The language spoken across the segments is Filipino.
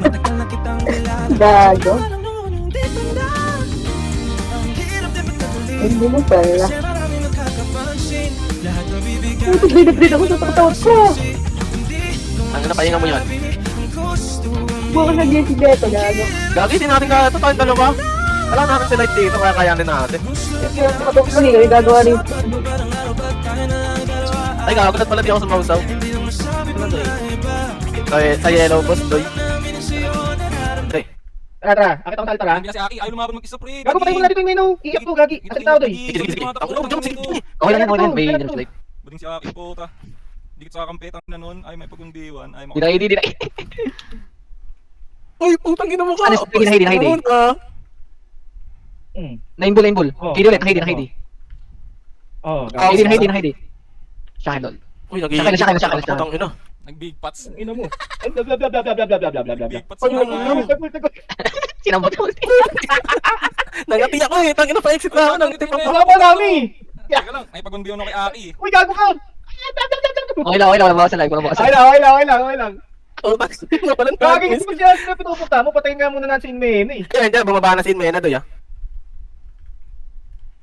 Matagal na kitang kilala. Gago. Hindi mo pala. Puto, blinabrin ako sa takatawag ko. Ano na pahinga mo yun? Bukas na si Beto, gago. Gagi, din natin ka, ito tayong dalawa. Alam namin si Light dito, kaya kaya din natin. Kaya takatawag ko nila, gagawa rin. Ay, gago, pala di ako sumawasaw Ano doy? Sa yellow boss, doy Tara, tara. Akit ako sa altara. Hindi na si Aki. Ayaw lumabang mag-isa, pre. Gago, patay mo na dito yung mainaw. Iyak to, gagi. Akit tao, doy. Okay lang, okay lang. May hindi ano na Bading si Aki, puta. Dikit sa kampetang na nun. Ay, may pagundiwan. Ay, makundiwan. Dinaidi, dinaidi. Uy, putang ina mo ka. Ano, hinaidi, hinaidi. Ano mm. Nine ball, nine ball. Oh. Kilo ulit, nakahidi, nakahidi. Oh, oh nakahidi, nakahidi, nakahidi. Siya kayo, lol. Uy, nagiging. Siya kayo, siya kayo, siya kayo. Nag-big pots. Ang ina mo. Big pots. Ang ina mo. Sinabot ko. Nangati ako eh. Tangina pa exit na ako. Nangati pa. Wala pa nami. Teka lang. Naipagundi ako kay Aki. Uy, gago ka. Okay lang, okay lang. Mabawasan lang. Mabawasan. Okay lang, okay lang, okay lang, okay lang. Oh, Bakit gusto mo siya na pinupunta mo? Patayin nga muna natin si Inmena eh. Kaya hindi, bumaba na si Inmena doon ah.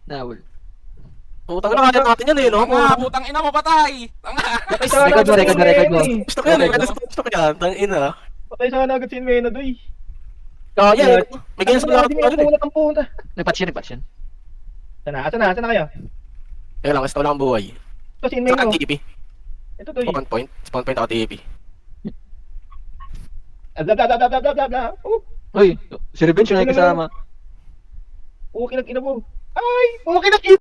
Nawal. Utang na kaya natin yan eh, no? Tanga, putang ina mo, patay! Tanga! Patay sana Record mo, record mo, record mo. Gusto ko yan, eh. gusto ko yan. Tangina. Patay sana agad si Mene doy. Kaya eh. May ganyan sa mga mo eh. Nagpatch yan, nagpatch yan. Sana, asan na, asan na kayo? Kaya lang, ko lang ang buhay. Ito si Saka oh. TP. Ito doy. Spawn point. Spawn point ako TP. Ah, Bla bla bla bla bla bla bla bla. Oh, Uy, si Revenge yung kasama. okay lang ina mo. Ay, okay lang ina